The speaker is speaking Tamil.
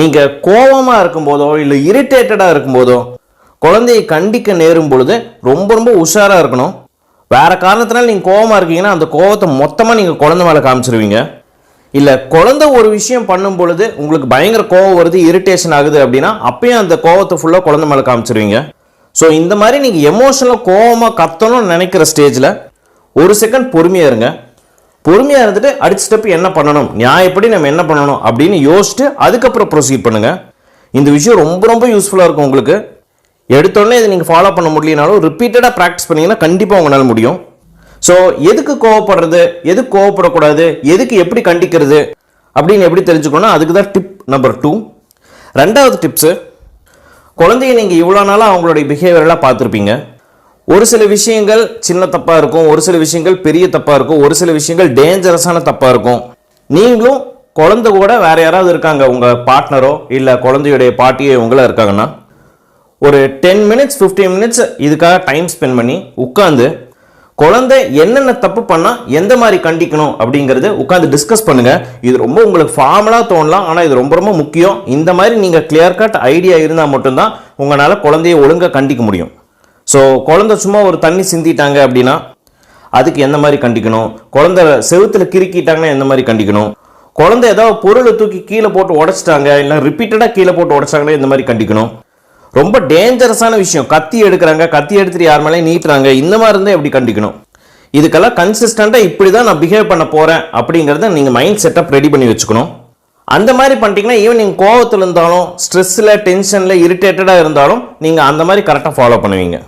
நீங்கள் கோபமாக இருக்கும்போதோ இல்லை இரிட்டேட்டடாக இருக்கும்போதோ குழந்தையை கண்டிக்க நேரும் பொழுது ரொம்ப ரொம்ப உஷாராக இருக்கணும். வேறு காரணத்தினால நீங்கள் கோவமாக இருக்கீங்கன்னா அந்த கோவத்தை மொத்தமாக நீங்கள் குழந்தை மேலே காமிச்சிருவீங்க. இல்லை குழந்தை ஒரு விஷயம் பண்ணும் பொழுது உங்களுக்கு பயங்கர கோவம் வருது இரிட்டேஷன் ஆகுது அப்படின்னா அப்பயும் அந்த கோவத்தை ஃபுல்லாக குழந்தை மேலே காமிச்சிருவீங்க. ஸோ இந்த மாதிரி நீங்கள் எமோஷனலாக கோவமாக கத்தணும்னு நினைக்கிற ஸ்டேஜில் ஒரு செகண்ட் பொறுமையாக இருங்க. பொறுமையாக இருந்துட்டு அடுத்த ஸ்டெப் என்ன பண்ணணும்? நியாயப்படி நம்ம என்ன பண்ணணும் அப்படின்னு யோசிச்சுட்டு அதுக்கப்புறம் ப்ரொசீட் பண்ணுங்கள் இந்த விஷயம் ரொம்ப ரொம்ப யூஸ்ஃபுல்லாக இருக்கும் உங்களுக்கு. எடுத்தோடனே இதை நீங்கள் ஃபாலோ பண்ண முடியலனாலும் ரிப்பீட்டடாக ப்ராக்டிஸ் பண்ணீங்கன்னா கண்டிப்பாக உங்களால் முடியும். ஸோ எதுக்கு கோவப்படுறது? எதுக்கு கோவப்படக்கூடாது? எதுக்கு எப்படி கண்டிக்கிறது? அப்படின்னு எப்படி தெரிஞ்சுக்கணும் அதுக்கு தான் டிப் நம்பர் டூ ரெண்டாவது டிப்ஸு குழந்தைய நீங்கள் இவ்வளோ நாளாக அவங்களுடைய பிஹேவியரெல்லாம் பார்த்துருப்பீங்க. ஒரு சில விஷயங்கள் சின்ன தப்பாக இருக்கும் ஒரு சில விஷயங்கள் பெரிய தப்பாக இருக்கும் ஒரு சில விஷயங்கள் டேஞ்சரஸான தப்பாக இருக்கும். நீங்களும் குழந்தை கூட வேற யாராவது இருக்காங்க உங்கள் பார்ட்னரோ இல்லை குழந்தையுடைய பாட்டியோ இவங்களா இருக்காங்கன்னா? ஒரு டென் மினிட்ஸ் 15 மினிட்ஸ் இதுக்காக டைம் ஸ்பெண்ட் பண்ணி உட்காந்து குழந்தை என்னென்ன தப்பு பண்ணா எந்த மாதிரி கண்டிக்கணும் அப்படிங்கிறது உட்காந்து டிஸ்கஸ் பண்ணுங்க. இது ரொம்ப உங்களுக்கு ஃபார்மலா தோணலாம் ஆனா இது ரொம்ப ரொம்ப முக்கியம். இந்த மாதிரி நீங்க கிளியர் கட் ஐடியா இருந்தா மட்டும்தான் உங்களால குழந்தைய ஒழுங்கா கண்டிக்க முடியும். ஸோ குழந்த சும்மா ஒரு தண்ணி சிந்திட்டாங்க அப்படின்னா அதுக்கு எந்த மாதிரி கண்டிக்கணும்? குழந்த செவுத்தில் கிறுக்கிட்டாங்கன்னா எந்த மாதிரி கண்டிக்கணும்? குழந்த ஏதாவது பொருளை தூக்கி கீழே போட்டு உடைச்சிட்டாங்க இல்லை ரிப்பீட்டடாக கீழே போட்டு உடச்சாங்கன்னா இந்த மாதிரி கண்டிக்கணும்? ரொம்ப டேஞ்சரஸான விஷயம். கத்தி எடுக்கிறாங்க கத்தி எடுத்துட்டு யார் மேலேயும் நீட்டுறாங்க. இந்த மாதிரி இருந்தால் எப்படி கண்டிக்கணும்? இதுக்கெல்லாம் கன்சிஸ்டண்ட்டாக இப்படி தான் நான் பிஹேவ் பண்ண போகிறேன் அப்படிங்கிறத நீங்கள் மைண்ட் செட்டப் ரெடி பண்ணி வச்சுக்கணும். அந்த மாதிரி பண்ணிட்டீங்கன்னா ஈவன் நீங்கள் கோவத்தில் இருந்தாலும் ஸ்ட்ரெஸ்ஸில் டென்ஷனில் இரிட்டேட்டடாக இருந்தாலும் நீங்கள் அந்த மாதிரி கரெக்டாக ஃபாலோ பண்ணுவீங்க.